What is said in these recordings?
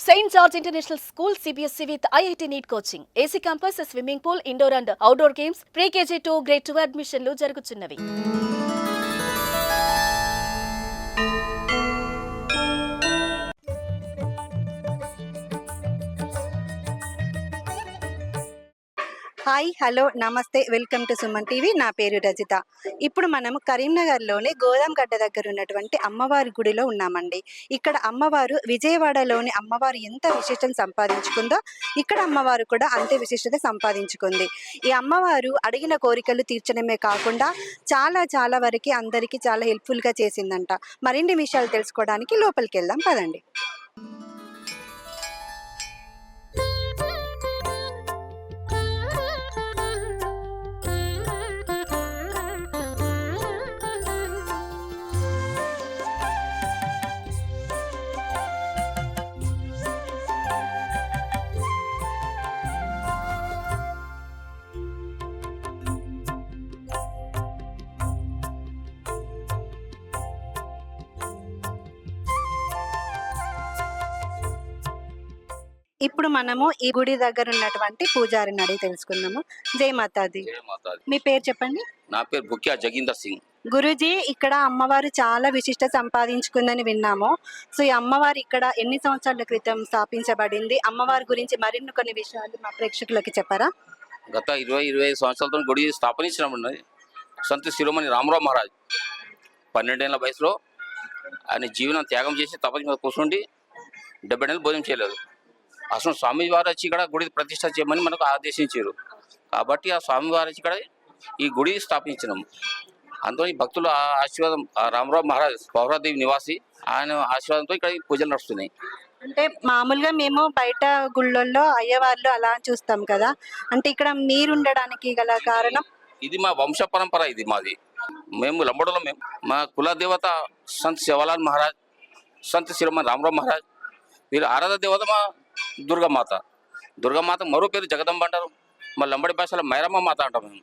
Saint George international school CBSE with IIT NEET coaching AC campus swimming pool indoor and outdoor games pre KG to grade two అడ్మిషన్లు జరుగుతున్నవి hi hello నమస్తే welcome to Suman TV. నా పేరు రజిత. ఇప్పుడు మనం కరీంనగర్లోని గోదాంగడ్డ దగ్గర ఉన్నటువంటి అమ్మవారి గుడిలో ఉన్నామండి. ఇక్కడ అమ్మవారు విజయవాడలోని అమ్మవారు ఎంత విశిష్టం సంపాదించుకుందో ఇక్కడ అమ్మవారు కూడా అంతే విశిష్టత సంపాదించుకుంది. ఈ అమ్మవారు అడిగిన కోరికలు తీర్చడమే కాకుండా చాలా చాలా వరకు అందరికీ చాలా హెల్ప్ఫుల్గా చేసిందంట. మరిన్ని విషయాలు తెలుసుకోవడానికి లోపలికి వెళ్దాం పదండి. ఇప్పుడు మనము ఈ గుడి దగ్గర ఉన్నటువంటి పూజారిని అడిగి తెలుసుకుందాము. జై మాతాది మీ పేరు చెప్పండి. నా పేరు బుక్యా జగీందర్ సింగ్. గురుజీ ఇక్కడ అమ్మవారు చాలా విశిష్ట సంపాదించుకుందని విన్నాము. సో ఈ అమ్మవారు ఇక్కడ ఎన్ని సంవత్సరాల క్రితం స్థాపించబడింది? అమ్మవారి గురించి మరిన్ని కొన్ని విషయాలు మా ప్రేక్షకులకి చెప్పారా? గత ఇరవై ఇరవై సంవత్సరాలతో గుడి స్థాపనించినప్పుడు సంత శిరోమణి రామరావు మహారాజ్. పన్నెండేళ్ళ వయసులో ఆయన జీవనం త్యాగం చేసి తపస్సు మీద కూర్చుండి డెబ్బై నెలలు భోజనం చేయలేదు. అసలు స్వామివారు వచ్చి ఇక్కడ గుడి ప్రతిష్ట చేయమని మనకు ఆదేశించారు. కాబట్టి ఆ స్వామివారు వచ్చి ఇక్కడ ఈ గుడి స్థాపించినాం. అందులో ఈ భక్తుల ఆ- ఆశీర్వాదం రామరావు మహారాజ్ పౌరాదేవి నివాసి ఆయన ఆశీర్వాదంతో ఇక్కడ పూజలు నడుస్తున్నాయి. అంటే మామూలుగా మేము బయట గుళ్ళల్లో అయ్యవార్లు అలా చూస్తాం కదా. అంటే ఇక్కడ మీరు ఉండడానికి గల కారణం? ఇది మా వంశ పరంపర ఇది మాది. మేము లంబడలో మేము మా కుల దేవత సంత్ శివలాల్ మహారాజ్ సంత్ శిరమన్ రామరావు మహారాజ్ వీరు ఆరాధ దేవత మా దుర్గామాత. దుర్గామాత మరో పేరు జగదంబ అంటారు. మా లంబడి భాషలో మైరమ్మ మాత అంటాం మేము.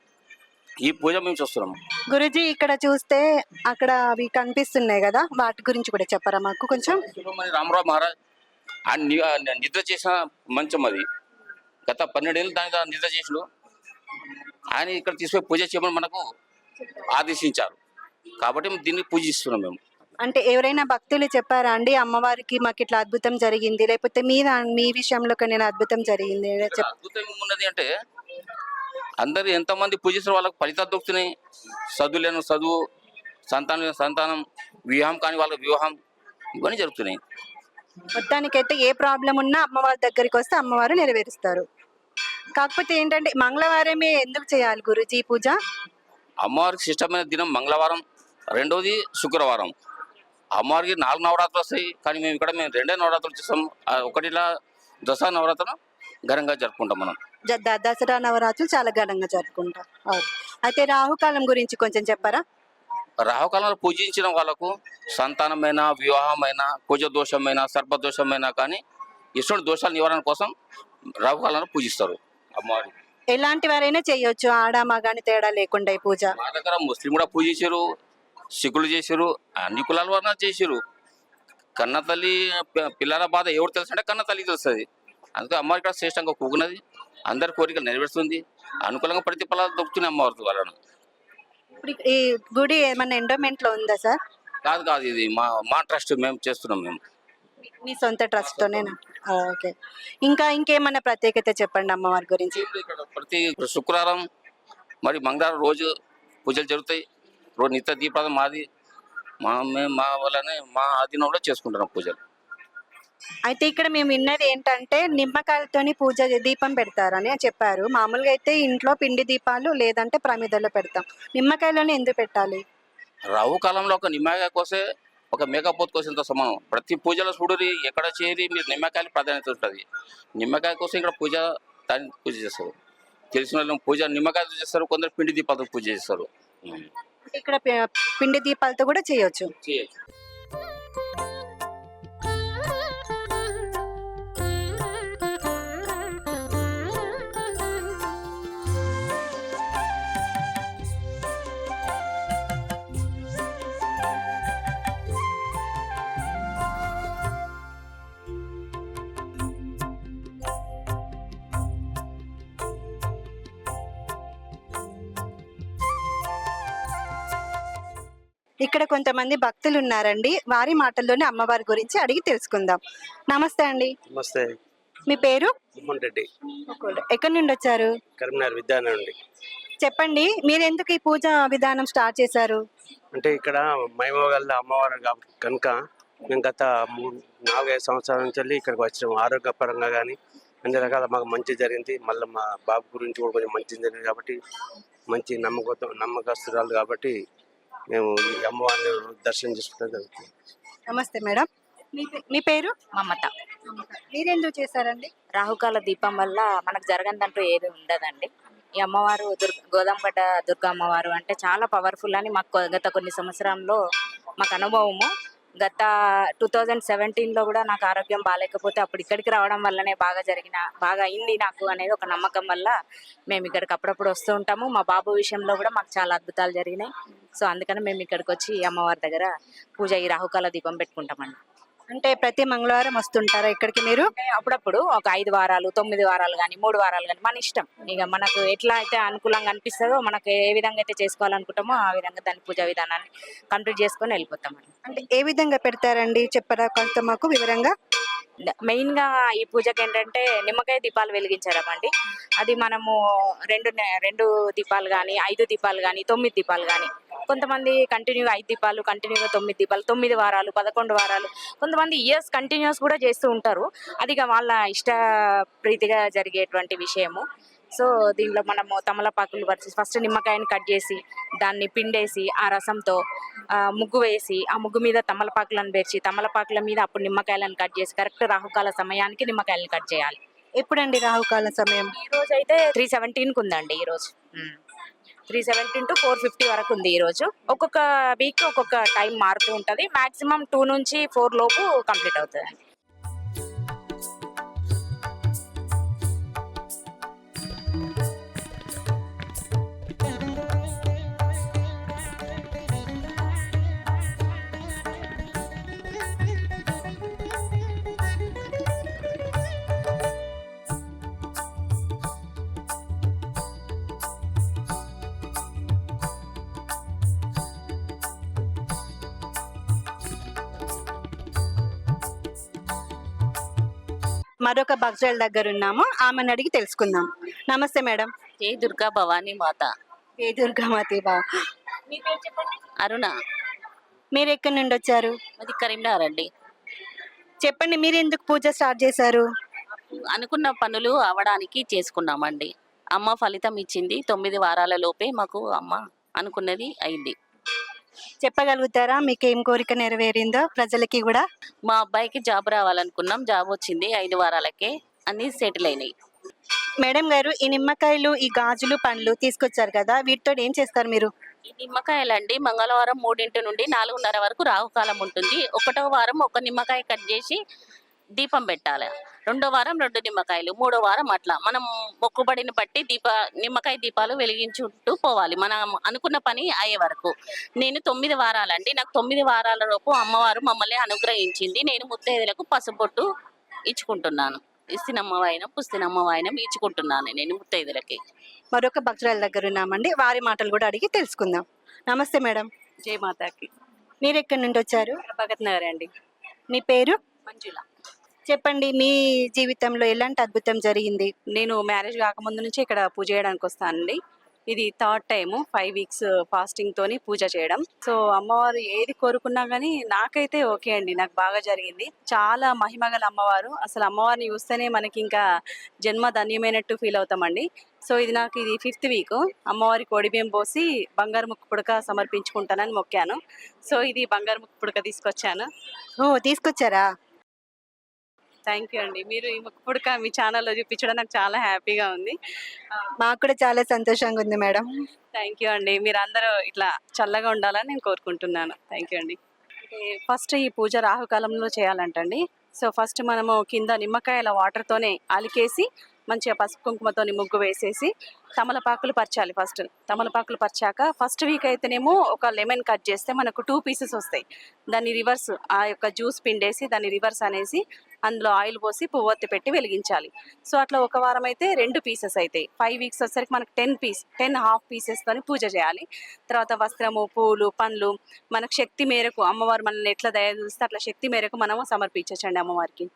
ఈ పూజ మేము చూస్తున్నాము గురుజీ ఇక్కడ చూస్తే అక్కడ అవి కనిపిస్తున్నాయి కదా వాటి గురించి కూడా చెప్పారా మాకు కొంచెం? రామరావు మహారాజ్ ఆ నిద్ర చేసిన మంచం అది. గత పన్నెండేళ్ళు దాని దాని నిద్ర చేసిడు ఆయన ఇక్కడ తీసుకుపోయి పూజ చేయమని మనకు ఆదేశించారు. కాబట్టి దీన్ని పూజిస్తున్నాం మేము. అంటే ఎవరైనా భక్తులు చెప్పారా అండి అమ్మవారికి మాకు ఇట్లా అద్భుతం జరిగింది లేకపోతే మీ మీ విషయంలో నేను అద్భుతం జరిగింది అద్భుతం ఏమున్నది అంటే అందరు ఎంతమంది పూజిస్తారు వాళ్ళకి ఫలితాలు దొరుకుతున్నాయి. చదువు లేని చదువు సంతానం సంతానం వివాహం కాని వాళ్ళకి వివాహం ఇవన్నీ జరుగుతున్నాయి. మొత్తానికైతే ఏ ప్రాబ్లం ఉన్నా అమ్మవారి దగ్గరికి వస్తే అమ్మవారు నెరవేరుస్తారు. కాకపోతే ఏంటంటే మంగళవారమే ఎందుకు చేయాలి గురుజీ పూజ? అమ్మవారికి ఇష్టమైన దినం మంగళవారం రెండోది శుక్రవారం. అమ్మవారికి నాలుగు నవరాత్రులు వస్తాయి. కానీ మేము ఇక్కడ మేము రెండే నవరాత్రులు చేస్తాం. ఒకటిలా దసరా నవరాత్రులు ఘనంగా జరుపుకుంటాం మనం. దసరా నవరాత్రులు చాలా ఘనంగా జరుపుకుంటాం. అయితే రాహుకాలం గురించి కొంచెం చెప్పారా? రాహుకాలంలో పూజించిన వాళ్ళకు సంతానమైన వివాహమైన కుజ దోషమైన సర్పదోషమైన కానీ ఇటువంటి దోషాల నివారణ కోసం రాహుకాలంలో పూజిస్తారు అమ్మవారి ఎలాంటి వారైనా చేయొచ్చు. ఆడ మగాని తేడా లేకుండా ఈ పూజ. మా దగ్గర ముస్లిం కూడా పూజించారు. సిక్కులు చేశారు అన్ని కులాల వారిన చేశారు కన్న తల్లి పిల్లల బాధ ఎవరు తెలుసు అంటే కన్న తల్లికి తెలుస్తుంది. అందుకే అమ్మవారి ఇక్కడ శ్రేష్టంగా కూకున్నది. అందరి కోరికలు నెరవేరుస్తుంది. అనుకూలంగా ప్రతిఫలాలు దొరుకుతున్నాయి అమ్మవారి వలన. ఈ గుడి ఏమన్నా ఎండోమెంట్లో ఉందా సార్? కాదు కాదు ఇది మా మా ట్రస్ట్ మేము చేస్తున్నాం మేము. మీ సొంత ట్రస్ట్ తోనేనా ఓకే. ఇంకా ఇంకేమన్నా ప్రత్యేకత చెప్పండి అమ్మవారి గురించి. ప్రతి శుక్రవారం మరి మంగళవారం రోజు పూజలు జరుగుతాయి. రోజు నిత్య దీపాదం మాది మా మేము మా వల్లనే మా ఆధీనంలో చేసుకుంటున్నాం పూజలు. అయితే ఇక్కడ మేము విన్నది ఏంటంటే నిమ్మకాయలతోని పూజ దీపం పెడతారని చెప్పారు. మామూలుగా అయితే ఇంట్లో పిండి దీపాలు లేదంటే ప్రమిదలో పెడతాం. నిమ్మకాయలోనే ఎందుకు పెట్టాలి? రాహు కాలంలో ఒక నిమ్మకాయ కోసే ఒక మేకపోతు కోసేంత సమానం. ప్రతి పూజలో చూడరి ఎక్కడ చేరి మీరు నిమ్మకాయలు ప్రాధాన్యత ఉంటుంది. నిమ్మకాయ కోసం ఇక్కడ పూజ దాన్ని పూజ చేస్తారు. తెలిసిన వాళ్ళు పూజ నిమ్మకాయతో చేస్తారు కొందరు పిండి దీపాలతో పూజ చేస్తారు. ఇక్కడ పిండి దీపాలతో కూడా చేయొచ్చు. చేయొచ్చు. ఇక్కడ కొంతమంది భక్తులు ఉన్నారండి వారి మాటల్లోనే అమ్మవారి గురించి అడిగి తెలుసుకుందాం. నమస్తే అండి. నమస్తే. మీ పేరు? మోహన్ రెడ్డి. ఎక్కడి నుండి వచ్చారు? కరీంనగర్ నుండి చెప్పండి మీరు ఎందుకు ఈ పూజ విధానం స్టార్ట్ చేశారు? అంటే ఇక్కడ మైమగల్ల అమ్మవారు కనుక మేము గత మూడు నాలుగైదు సంవత్సరాల నుంచి వెళ్ళి ఇక్కడికి వచ్చినాము ఆరోగ్యపరంగా కానీ అన్ని రకాల మాకు మంచి జరిగింది. మళ్ళీ మా బాబు గురించి కూడా కొంచెం మంచి జరిగింది కాబట్టి మంచి నమ్మకం నమ్మకస్తురాలు కాబట్టి మేము ఈ అమ్మవారిని దర్శనం చేసుకోవడం జరుగుతుంది నమస్తే మేడం. మీ పే- మీ పేరు? మమత. మీరెందుకు చేశారండి? రాహుకాల దీపం వల్ల మనకు జరగదంటూ ఏది ఉండదండి. ఈ అమ్మవారు దుర్గ గోదాంగడ్డ దుర్గా అమ్మవారు అంటే చాలా పవర్ఫుల్ అని మాకు కొ- గత కొన్ని సంవత్సరంలో మాకు అనుభవము. గత టూ థౌజండ్ సెవెంటీన్లో కూడా నాకు ఆరోగ్యం బాగాలేకపోతే అప్పుడు ఇక్కడికి రావడం వల్లనే బాగా జరిగిన బాగా అయింది నాకు అనేది ఒక నమ్మకం వల్ల మేము ఇక్కడికి అప్పుడప్పుడు వస్తూ ఉంటాము. మా బాబు విషయంలో కూడా మాకు చాలా అద్భుతాలు జరిగినాయి. సో అందుకని మేము ఇక్కడికి వచ్చి అమ్మవారి దగ్గర పూజ ఈ రాహుకాల దీపం పెట్టుకుంటామండి. అంటే ప్రతి మంగళవారం వస్తుంటారా ఇక్కడికి మీరు? అప్పుడప్పుడు ఒక ఐదు వారాలు తొమ్మిది వారాలు కానీ మూడు వారాలు కానీ మన ఇష్టం. ఇక మనకు ఎట్లా అయితే అనుకూలంగా అనిపిస్తుందో మనకు ఏ విధంగా అయితే చేసుకోవాలనుకుంటామో ఆ విధంగా దాని పూజా విధానాన్ని కంప్లీట్ చేసుకొని వెళ్ళిపోతామండి అంటే ఏ విధంగా పెడతారండి? చెప్పరా కొంత మాకు వివరంగా. మెయిన్గా ఈ పూజకి ఏంటంటే నిమ్మకాయ దీపాలు వెలిగించడం అండి అది మనము రెండు రెండు దీపాలు కానీ ఐదు దీపాలు కానీ తొమ్మిది దీపాలు కానీ కొంతమంది కంటిన్యూగా ఐదు దీపాలు కంటిన్యూగా తొమ్మిది దీపాలు తొమ్మిది వారాలు పదకొండు వారాలు కొంతమంది ఇయర్స్ కంటిన్యూస్ కూడా చేస్తూ ఉంటారు. అది ఇక వాళ్ళ ఇష్ట ప్రీతిగా జరిగేటువంటి విషయము. సో దీనిలో మనము తమలపాకులు పరిచి ఫస్ట్ నిమ్మకాయని కట్ చేసి దాన్ని పిండేసి ఆ రసంతో ముగ్గు వేసి ఆ ముగ్గు మీద తమలపాకులను పేర్చి తమలపాకుల మీద అప్పుడు నిమ్మకాయలను కట్ చేసి కరెక్ట్ రాహుకాల సమయానికి నిమ్మకాయలను కట్ చేయాలి. ఎప్పుడండి రాహుకాల సమయం? ఈ రోజు అయితే త్రీ సెవెంటీన్కి ఉందండి ఈ రోజు. Three seventeen to four fifty వరకు ఉంది ఈ రోజు. ఒక్కొక్క వీక్ ఒక్కొక్క టైం మారుతూ ఉంటుంది. మాక్సిమం టూ నుంచి ఫోర్ లోపు కంప్లీట్ అవుతుంది మరొక భక్తుల దగ్గర ఉన్నాము. ఆమెను అడిగి తెలుసుకుందాం. నమస్తే మేడం. జై దుర్గా భవానీ మాత. ఏ దుర్గామతి బా. అరుణ. మీరు ఎక్కడి నుండి వచ్చారు? అది కరీంనగర్ అండి. చెప్పండి మీరు ఎందుకు పూజ స్టార్ట్ చేశారు? అనుకున్న పనులు అవడానికి చేసుకున్నామండి. అమ్మ ఫలితం ఇచ్చింది. తొమ్మిది వారాల లోపే మాకు అమ్మ అనుకున్నది అయింది. చెప్పగలుగుతారా? మీకు ఏం కోరిక నెరవేరిందో ప్రజలకి కూడా? మా అబ్బాయికి జాబ్ రావాలనుకున్నాం. జాబ్ వచ్చింది ఐదు వారాలకే అన్ని సెటిల్ అయినాయి. మేడం గారు ఈ నిమ్మకాయలు ఈ గాజులు పండ్లు తీసుకొచ్చారు కదా వీటితో ఏం చేస్తారు మీరు? ఈ నిమ్మకాయలండి మంగళవారం మూడింటి నుండి నాలుగున్నర వరకు రాహుకాలం ఉంటుంది. ఒకటో వారం ఒక నిమ్మకాయ కట్ చేసి దీపం పెట్టాలి. రెండో వారం రెండు నిమ్మకాయలు మూడో వారం అట్లా. మనం మొక్కుబడిని బట్టి దీప నిమ్మకాయ దీపాలు వెలిగించుకుంటూ పోవాలి. మనం అనుకున్న పని అయ్యే వరకు. నేను తొమ్మిది వారాలండి. నాకు తొమ్మిది వారాల లోపు అమ్మవారు మమ్మల్ని అనుగ్రహించింది. నేను ముత్తైదులకు పసుపొట్టు ఇచ్చుకుంటున్నాను. ఇస్తినమ్మ వాయినం పుస్తినమ్మ వాయినం ఇచ్చుకుంటున్నాను నేను ముత్తైదులకి. మరొక భక్తుల దగ్గర ఉన్నామండి. వారి మాటలు కూడా అడిగి తెలుసుకుందాం. నమస్తే మేడం. జై మాతాకి. మీరు ఎక్కడి నుండి వచ్చారు? భగత్ నగర్ అండి. మీ పేరు? మంజుల. చెప్పండి మీ జీవితంలో ఎలాంటి అద్భుతం జరిగింది? నేను మ్యారేజ్ కాకముందు నుంచి ఇక్కడ పూజ చేయడానికి వస్తానండి. ఇది third time five weeks fasting తోని పూజ చేయడం. సో అమ్మవారు ఏది కోరుకున్నా కానీ నాకైతే ఓకే అండి నాకు బాగా జరిగింది. చాలా మహిమగల అమ్మవారు. అసలు అమ్మవారిని చూస్తేనే మనకి ఇంకా జన్మ ధన్యమైనట్టు ఫీల్ అవుతామండి. సో ఇది నాకు ఇది ఫిఫ్త్ వీక్. అమ్మవారి కోడిబియ్యం పోసి బంగారు ముక్కు పుడక సమర్పించుకుంటానని మొక్కాను. సో ఇది బంగారు ముక్కు పుడక తీసుకొచ్చాను. ఓ తీసుకొచ్చారా? థ్యాంక్ యూ అండి. మీరు ఈ పుడక మీ ఛానల్లో చూపించడం నాకు చాలా హ్యాపీగా ఉంది. మాకు కూడా చాలా సంతోషంగా ఉంది మేడం. థ్యాంక్ యూ అండి. మీరు అందరూ ఇట్లా చల్లగా ఉండాలని నేను కోరుకుంటున్నాను. థ్యాంక్ యూ అండి ఫస్ట్ ఈ పూజ రాహుకాలంలో చేయాలంటండి. సో ఫస్ట్ మనము కింద నిమ్మకాయల వాటర్తోనే అలికేసి మంచిగా పసుపు కుంకుమతోని ముగ్గు వేసేసి తమలపాకులు పరచాలి ఫస్ట్. తమలపాకులు పరిచాక ఫస్ట్ వీక్ అయితేనేమో ఒక లెమన్ కట్ చేస్తే మనకు టూ పీసెస్ వస్తాయి. దాన్ని రివర్స్ ఆ యొక్క జ్యూస్ పిండేసి దాన్ని రివర్స్ అనేసి అందులో ఆయిల్ పోసి పువ్వొత్తి పెట్టి వెలిగించాలి. సో అట్లా ఒక వారం అయితే రెండు పీసెస్ అవుతాయి ఫైవ్ వీక్స్ వచ్చేసరికి మనకు టెన్ పీస్ టెన్ హాఫ్ పీసెస్తోని పూజ చేయాలి. తర్వాత వస్త్రము పూలు పండ్లు మనకు శక్తి మేరకు అమ్మవారు మనల్ని ఎట్లా దయ చూస్తే అట్లా శక్తి మేరకు మనము సమర్పించండి అమ్మవారికి.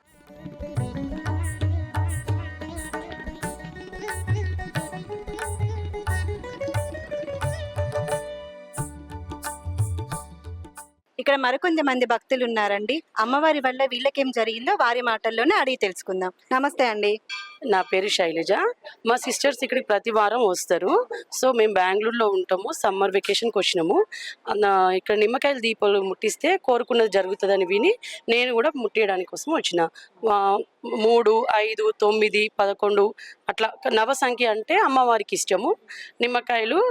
ఇక్కడ మరికొంతమంది భక్తులు ఉన్నారండి అమ్మవారి వల్ల వీళ్ళకేం జరిగిందో వారి మాటల్లోనే అడిగి తెలుసుకుందాం. నమస్తే అండి. నా పేరు శైలజ. మా సిస్టర్స్ ఇక్కడికి ప్రతి వారం వస్తారు. సో మేము బెంగళూరులో ఉంటాము. సమ్మర్ వెకేషన్కి వచ్చినాము. ఇక్కడ నిమ్మకాయల దీపాలు ముట్టిస్తే కోరుకున్నది జరుగుతుందని విని నేను కూడా ముట్టియడానికి కోసం వచ్చిన. మూడు ఐదు తొమ్మిది పదకొండు అట్లా నవ సంఖ్య అంటే అమ్మవారికి ఇష్టము. నిమ్మకాయలు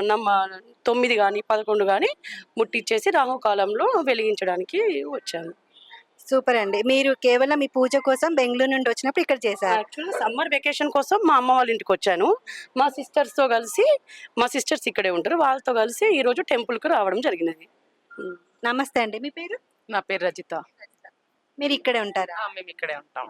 నమ్మ తొమ్మిది కానీ పదకొండు కానీ ముట్టించేసి రాహుకాలంలో వెలిగించడానికి వచ్చాను. సూపర్ అండి. మీరు కేవలం ఈ పూజ కోసం బెంగళూరు నుండి వచ్చినప్పుడు ఇక్కడ చేశారు. యాక్చువల్లీ సమ్మర్ వెకేషన్ కోసం మా అమ్మ వాళ్ళ ఇంటికి వచ్చాను. మా sisters తో కలిసి మా సిస్టర్స్ ఇక్కడే ఉంటారు. వాళ్ళతో కలిసి ఈ రోజు టెంపుల్కు రావడం జరిగినది. నమస్తే అండి. మీ పేరు? నా పేరు రజిత. మీరు ఇక్కడే ఉంటారా? ఆ, మేము ఇక్కడే ఉంటాం.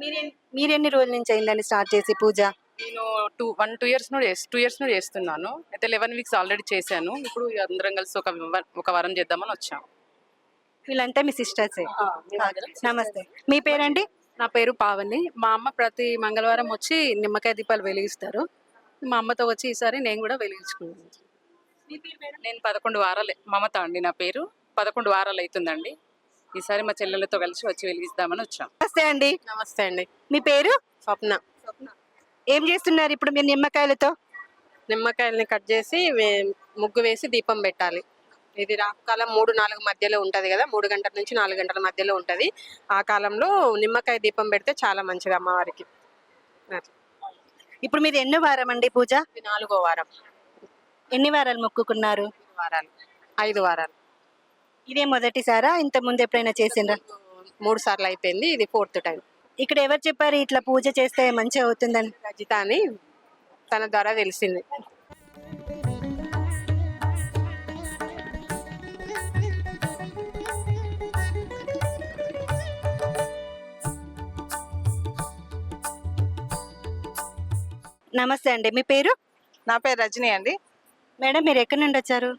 మీరెన్ మీరెన్ని రోజుల నుంచి అయిందండి స్టార్ట్ చేసి పూజ? నేను టూ వన్ టూ ఇయర్స్ నుండి టూ ఇయర్స్ నుండి చేస్తున్నాను. అయితే లెవెన్ వీక్స్ ఆల్రెడీ చేశాను. ఇప్పుడు అందరం కలిసి ఒక వ- ఒక వారం చేద్దామని వచ్చాం. వీళ్ళంతా మీ సిస్టర్సే. నమస్తే. మీ పేరండి? నా పేరు పావని. మా అమ్మ ప్రతి మంగళవారం వచ్చి నిమ్మకాయ దీపాలు వెలిగిస్తారు. మా అమ్మతో వచ్చి ఈసారి నేను కూడా వెలిగించుకున్నాను నేను పదకొండు వారాలు మమత అండి నా పేరు. పదకొండు వారాలు అవుతుందండి ఈసారి మా చెల్లెలతో కలిసి వచ్చి వెలిగిస్తామని వచ్చాం. నమస్తే అండి. నమస్తే అండి. మీ పేరు? స్వప్న. ఏం చేస్తున్నారు ఇప్పుడు మీరు నిమ్మకాయలతో? నిమ్మకాయల్ని కట్ చేసి ముగ్గు వేసి దీపం పెట్టాలి. ఇది రాకాలం మూడు నాలుగు మధ్యలో ఉంటది కదా మూడు గంటల నుంచి నాలుగు గంటల మధ్యలో ఉంటది. ఆ కాలంలో నిమ్మకాయ దీపం పెడితే చాలా మంచిది అమ్మవారికి. ఇప్పుడు మీరు ఎన్నో వారం అండి పూజ? నాలుగో వారం. ఎన్ని వారాలు మొక్కుకున్నారు? వారాలు. ఐదు వారాలు. ఇదే మొదటిసారా? ఇంత ముందు ఎప్పుడైనా చేసిండ్రా? మూడు సార్లు అయిపోయింది ఇది ఫోర్త్ టైం. ఇక్కడ ఎవరు చెప్పారు ఇట్లా పూజ చేస్తే మంచిగా అవుతుందని? రజిత అని తన ద్వారా తెలిసింది. నమస్తే అండి మీ పేరు? నా పేరు రజనీ అండి. మేడం మీరు ఎక్కడి నుండి వచ్చారు?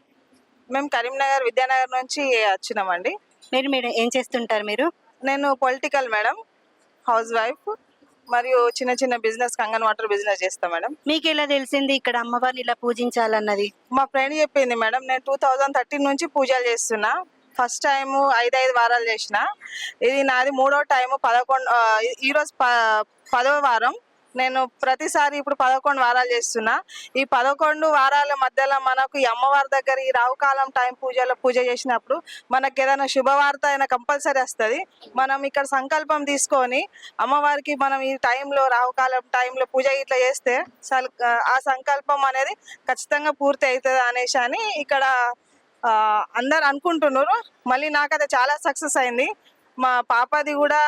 మేము కరీంనగర్ విద్యానగర్ నుంచి వచ్చినామండి. మీరు మీరు ఏం చేస్తుంటారు మీరు? నేను పొలిటికల్ మేడం. హౌస్ వైఫ్ మరియు చిన్న చిన్న బిజినెస్ కంగన్ వాటర్ బిజినెస్ చేస్తాం మేడం. మీకు ఎలా తెలిసింది ఇక్కడ అమ్మవారిని ఇలా పూజించాలన్నది? మా ఫ్రెండ్ చెప్పింది మేడం నేను టూ థౌజండ్ థర్టీన్ నుంచి పూజలు చేస్తున్నా. ఫస్ట్ టైం ఐదు ఐదు వారాలు చేసిన. ఇది నాది మూడో టైము పదకొండు ఈరోజు ప పదవ వారం. నేను ప్రతిసారి ఇప్పుడు పదకొండు వారాలు చేస్తున్నా. ఈ పదకొండు వారాల మధ్యలో మనకు ఈ అమ్మవారి దగ్గర ఈ రావుకాలం టైం పూజలో పూజ చేసినప్పుడు మనకి ఏదైనా శుభవార్త అయినా కంపల్సరీ వస్తుంది. మనం ఇక్కడ సంకల్పం తీసుకొని అమ్మవారికి మనం ఈ టైంలో రావుకాలం టైంలో పూజ ఇట్లా చేస్తే సల్- ఆ సంకల్పం అనేది ఖచ్చితంగా పూర్తి అవుతుంది అనేసి అని ఇక్కడ అందరు అనుకుంటున్నారు. మళ్ళీ నాకైతే చాలా సక్సెస్ అయింది. మా పాపది కూడా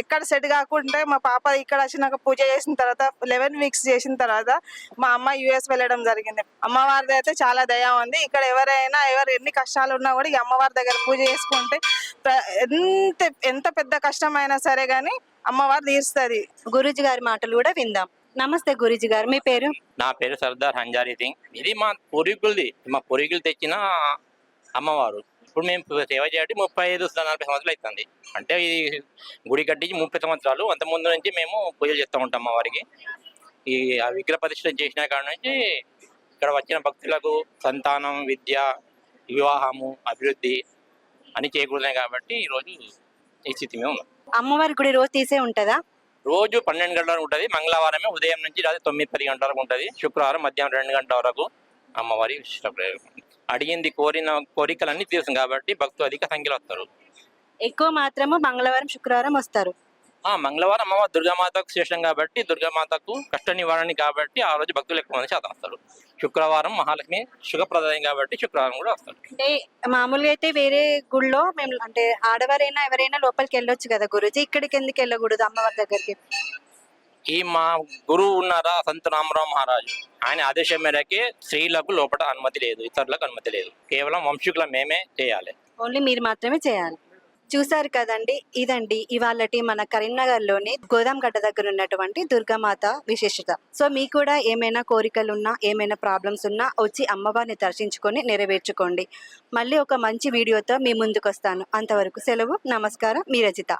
ఎక్కడ సెట్ కాకుంటే మా పాప ఇక్కడ వచ్చినాక పూజ చేసిన తర్వాత లెవెన్ వీక్స్ చేసిన తర్వాత మా అమ్మ యుఎస్ వెళ్ళడం జరిగింది. అమ్మవారిది అయితే చాలా దయ ఉంది. ఇక్కడ ఎవరైనా ఎవరు ఎన్ని కష్టాలు ఉన్నా కూడా ఈ అమ్మవారి దగ్గర పూజ చేసుకుంటే ఎంత ఎంత పెద్ద కష్టమైనా సరే కానీ అమ్మవారు తీరుస్తుంది. గురూజీ గారి మాటలు కూడా విందాం. నమస్తే గురూజీ గారు మీ పేరు? నా పేరు సర్దార్ హంజారీ సింగ్. ఇది మా పూర్వీకులది మా పూర్వీకులు తెచ్చిన అమ్మవారు. ఇప్పుడు మేము సేవ చేయడానికి ముప్పై ఐదు నలభై సంవత్సరాలు అవుతుంది అంటే ఇది గుడి కట్టించి ముప్పై సంవత్సరాలు. అంత ముందు నుంచి మేము పూజలు చేస్తూ ఉంటాం అమ్మవారికి ఈ ఆ విగ్రహ ప్రతిష్ఠ చేసిన కాడ నుంచి ఇక్కడ వచ్చిన భక్తులకు సంతానం విద్య వివాహము అభివృద్ధి అని చేకూరుతున్నాయి కాబట్టి ఈరోజు ఈ స్థితి మేము ఉన్నాం. అమ్మవారి గుడి రోజు తీసే ఉంటదా? రోజు పన్నెండు గంటల వరకు ఉంటుంది. మంగళవారమే ఉదయం నుంచి రాత్రి తొమ్మిది పది గంటల వరకు ఉంటుంది. శుక్రవారం మధ్యాహ్నం రెండు గంటల వరకు అమ్మవారి విశిష్ట ప్రయోగం. అడిగింది కోరిన కోరికలన్నీ తీరుతుంది కాబట్టి భక్తులు అధిక సంఖ్యలో వస్తారు. ఎక్కువ మాత్రము మంగళవారం శుక్రవారం వస్తారు. ఆ మంగళవారం అమ్మవారు దుర్గామాతకు శ్రేష్టం కాబట్టి దుర్గామాతకు కష్ట నివారణ కాబట్టి ఆ రోజు భక్తులు ఎక్కువ మంది శాతం వస్తారు. శుక్రవారం మహాలక్ష్మి శుభప్రదాయం కాబట్టి శుక్రవారం కూడా వస్తారు. అంటే మామూలుగా అయితే వేరే గుళ్ళో మేము అంటే ఆడవారైనా ఎవరైనా లోపలికి వెళ్ళొచ్చు కదా గురూజీ. ఇక్కడికి ఎందుకు వెళ్ళకూడదు అమ్మవారి దగ్గరికి? ఈ మా గురువు ఉన్నారా? సంత రామరావు మహారాజు. ఆయన ఆదేశం మేరకే స్త్రీలకు లోపల అనుమతి లేదు ఇతరులకు అనుమతి లేదు. కేవలం వంశీకుల మేమే చేయాలి. ఓన్లీ మీరు మాత్రమే చేయాలి. చూసారు కదండి ఇదండి ఇవాళటి మన కరీంనగర్లోని గోదాంగడ్డ దగ్గర ఉన్నటువంటి దుర్గామాత విశేషత. సో మీకు కూడా ఏమైనా కోరికలు ఉన్నా ఏమైనా ప్రాబ్లమ్స్ ఉన్నా వచ్చి అమ్మవారిని దర్శించుకొని నెరవేర్చుకోండి. మళ్ళీ ఒక మంచి వీడియోతో మీ ముందుకు వస్తాను అంతవరకు సెలవు నమస్కారం మీ రచిత